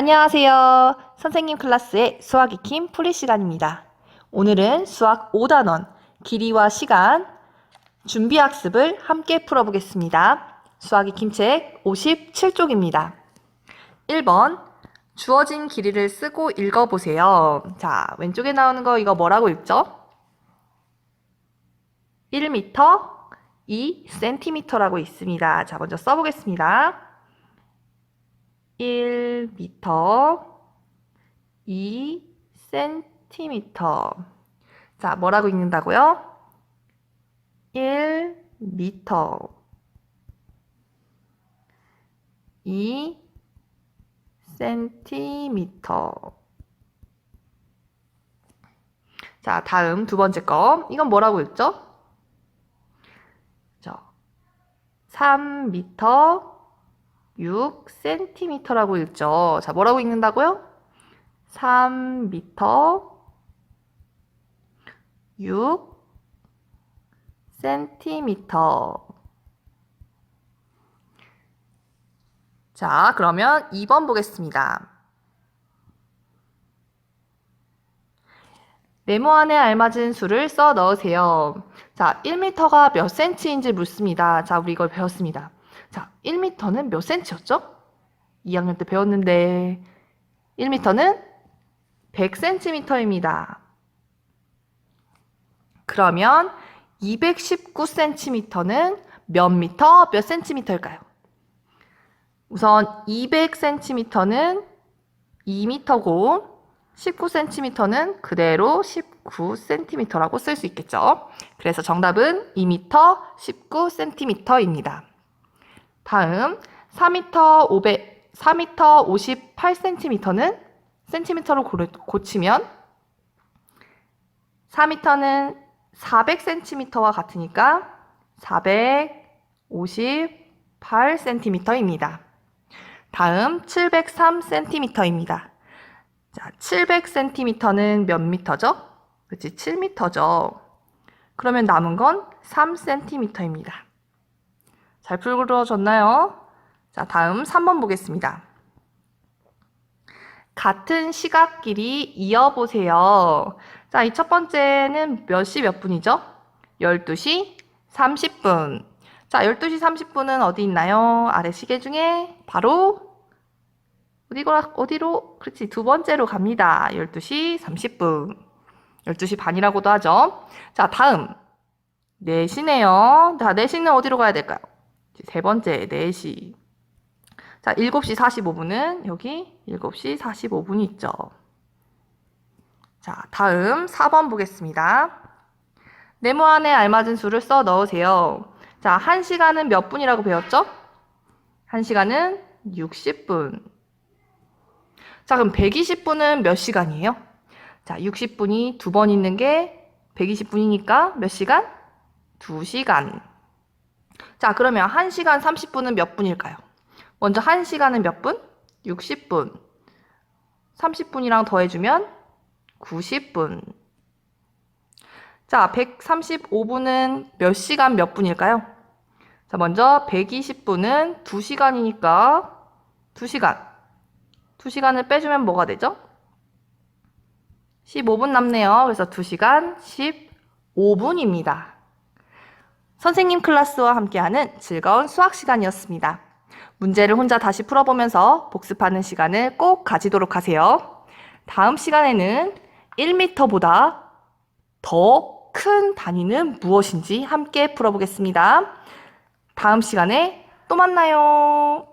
안녕하세요. 선생님 클래스의 수학 익힘 풀이 시간입니다. 오늘은 수학 5단원 길이와 시간 준비 학습을 함께 풀어보겠습니다. 수학 익힘 책 57쪽입니다. 1번 주어진 길이를 쓰고 읽어보세요. 자, 왼쪽에 나오는 거 이거 뭐라고 읽죠? 1m, 2cm라고 있습니다. 자, 먼저 써보겠습니다. 1m, 2cm. 자, 뭐라고 읽는다고요? 1m, 2cm. 자, 다음 두 번째 거. 이건 뭐라고 읽죠? 자, 3m, 6cm라고 읽죠. 자, 뭐라고 읽는다고요? 3m, 6cm. 자, 그러면 2번 보겠습니다. 네모 안에 알맞은 수를 써 넣으세요. 자, 1m가 몇 cm인지 묻습니다. 자, 우리 이걸 배웠습니다. 자, 1m는 몇 cm였죠? 2학년 때 배웠는데 1m는 100cm입니다. 그러면 219cm는 몇 미터, 몇 cm일까요? 우선 200cm는 2m고 19cm는 그대로 19cm라고 쓸 수 있겠죠. 그래서 정답은 2m 19cm입니다. 다음 4m 500 4m 58cm는 cm로 고치면 4m는 400cm와 같으니까 458cm입니다. 다음 703cm입니다. 자, 700cm는 몇 미터죠? 그치, 7미터죠. 그러면 남은 건 3cm입니다. 잘 풀어졌나요? 자, 다음 3번 보겠습니다. 같은 시각 길이 이어보세요. 자, 이 첫 번째는 몇 시 몇 분이죠? 12시 30분. 자, 12시 30분은 어디 있나요? 아래 시계 중에 바로 어디로, 어디로? 그렇지, 두 번째로 갑니다. 12시 30분. 12시 반이라고도 하죠. 자, 다음. 4시네요. 자, 4시는 어디로 가야 될까요? 세 번째, 4시. 자, 7시 45분은 여기 7시 45분이 있죠. 자, 다음 4번 보겠습니다. 네모 안에 알맞은 수를 써 넣으세요. 자, 1시간은 몇 분이라고 배웠죠? 1시간은 60분. 자, 그럼 120분은 몇 시간이에요? 자, 60분이 두 번 있는 게 120분이니까 몇 시간? 2시간. 자, 그러면 1시간 30분은 몇 분일까요? 먼저 1시간은 몇 분? 60분. 30분이랑 더해주면 90분. 자, 135분은 몇 시간 몇 분일까요? 자, 먼저 120분은 2시간이니까 2시간. 2시간을 빼주면 뭐가 되죠? 15분 남네요. 그래서 2시간 15분입니다. 선생님 클래스와 함께하는 즐거운 수학 시간이었습니다. 문제를 혼자 다시 풀어보면서 복습하는 시간을 꼭 가지도록 하세요. 다음 시간에는 1m보다 더 큰 단위는 무엇인지 함께 풀어보겠습니다. 다음 시간에 또 만나요.